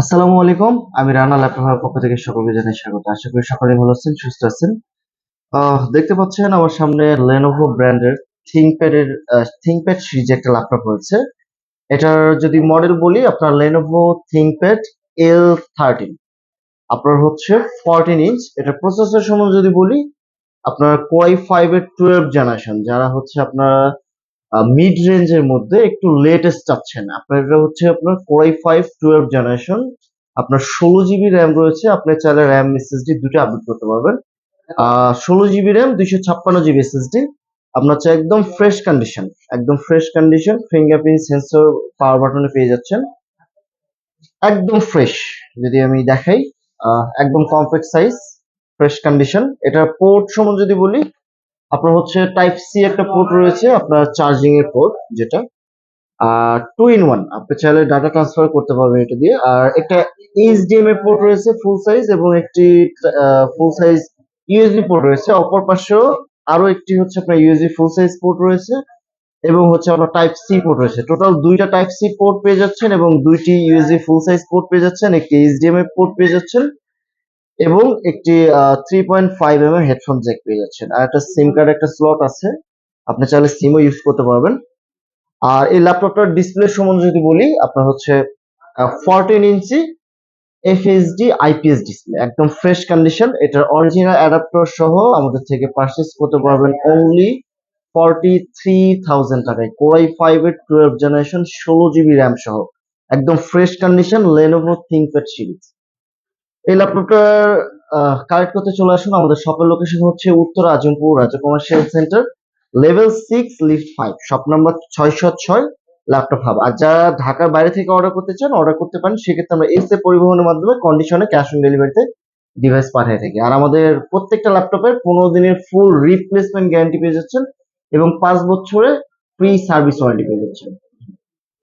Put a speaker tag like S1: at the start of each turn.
S1: আসসালামু আলাইকুম, আমি রানা ল্যাপটপের পক্ষ থেকে সকলকে জানাই স্বাগত। আশা করি সকলে ভালো আছেন, সুস্থ আছেন। দেখতে পাচ্ছেন আমার সামনে লেনোভো ব্র্যান্ডের থিংপ্যাডের থিংপ্যাড সিরিজ একটা ল্যাপটপ রয়েছে। এটার যদি মডেল বলি, আপনার লেনোভো থিংপ্যাড এল থার্টিন আপনার হচ্ছে ফোরটিন ইঞ্চ এটা প্রসেসর সম্বন্ধে যদি বলি, আপনার কোয়াই ফাইভ এর টুয়েলভ জেনারেশন যারা হচ্ছে আপনার মিড রেঞ্জের মধ্যে একটু লেটেস্ট চাচ্ছেন। আপনার এটা হচ্ছে আপনার কোরাই ফাইভ টুয়েলভ জেনারেশন আপনার ষোলো জিবি র্যাম রয়েছে, আপনি চাইলে র্যাম এসএসডি দুটো আপডেট করতে পারবেন। ষোলো জিবি র্যাম দুইশো ছাপ্পান্ন জিবি এসএসডি আপনার হচ্ছে একদম ফ্রেশ কন্ডিশন একদম fresh condition fingerprint sensor power বাটনে পেয়ে যাচ্ছেন। একদম ফ্রেশ যদি আমি দেখাই একদম কম্প্যাক্ট সাইজ ফ্রেশ কন্ডিশন এটার পোর্ট সম্বন্ধে যদি বলি আপনার হচ্ছে টাইপ সি একটা পোর্ট রয়েছে, আপনার চার্জিং এর পোর্ট যেটা। আর টু ইন ওয়ান আপনি চাইলে ডাটা ট্রান্সফার করতে পারবেন এটা দিয়ে। আর একটা এইচডিএম এর পোর্ট রয়েছে ফুল সাইজ এবং একটি ফুল সাইজ ইউএসবি পোর্ট রয়েছে। অপর পাশেও আরও একটি হচ্ছে আপনার ইউএসবি ফুল সাইজ পোর্ট রয়েছে, এবং হচ্ছে আপনার টাইপ সি পোর্ট রয়েছে। টোটাল দুইটা টাইপ সি পোর্ট পেয়ে যাচ্ছেন, এবং দুইটি ইউএসবি ফুল সাইজ পোর্ট পেয়ে যাচ্ছেন, একটি এইচডিএম এর পোর্ট পেয়ে যাচ্ছেন। এবং একটি থ্রি পয়েন্ট ফাইভ এম এর হেডফোন জ্যাক পেয়ে যাচ্ছেন। আর একটা সিম কার্ড একটা স্লট আছে। আপনি চাইলে সিমও ইউজ করতে পারবেন। আর এই ল্যাপটপটার ডিসপ্লে সম্বন্ধে যদি বলি, আপনার হচ্ছে fourteen inch FSD IPS display একদম ফ্রেশ কন্ডিশন এটার অরিজিনাল অ্যাডাপ্টার সহ আমাদের থেকে পারচেস করতে পারবেন অনলি ফর্টি থ্রি থাউজেন্ড টাকায় কোরাই ফাইভ এর টুয়েলভ জেনারেশন ষোলো জিবি র্যাম সহ। একদম fresh condition Lenovo ThinkPad series এই ল্যাপটপটার কালেক্ট করতে চলে আসুন। আমাদের শপের লোকেশন হচ্ছে Uttar Azampur Raja commercial centre level six lift five shop number ছয়শো ছয় ল্যাপটপ হাব আর যারা ঢাকার বাইরে থেকে অর্ডার করতে চান অর্ডার করতে পারেন, সেক্ষেত্রে আমরা এসে পরিবহনের মাধ্যমে কন্ডিশনে ক্যাশ অন ডেলিভারিতে ডিভাইস পাঠিয়ে থাকি। আর আমাদের প্রত্যেকটা ল্যাপটপের পনেরো দিনের ফুল রিপ্লেসমেন্ট গ্যারান্টি পেয়ে যাচ্ছেন এবং পাঁচ বছরে ফ্রি সার্ভিস ওয়ারেন্টি পেয়ে যাচ্ছেন।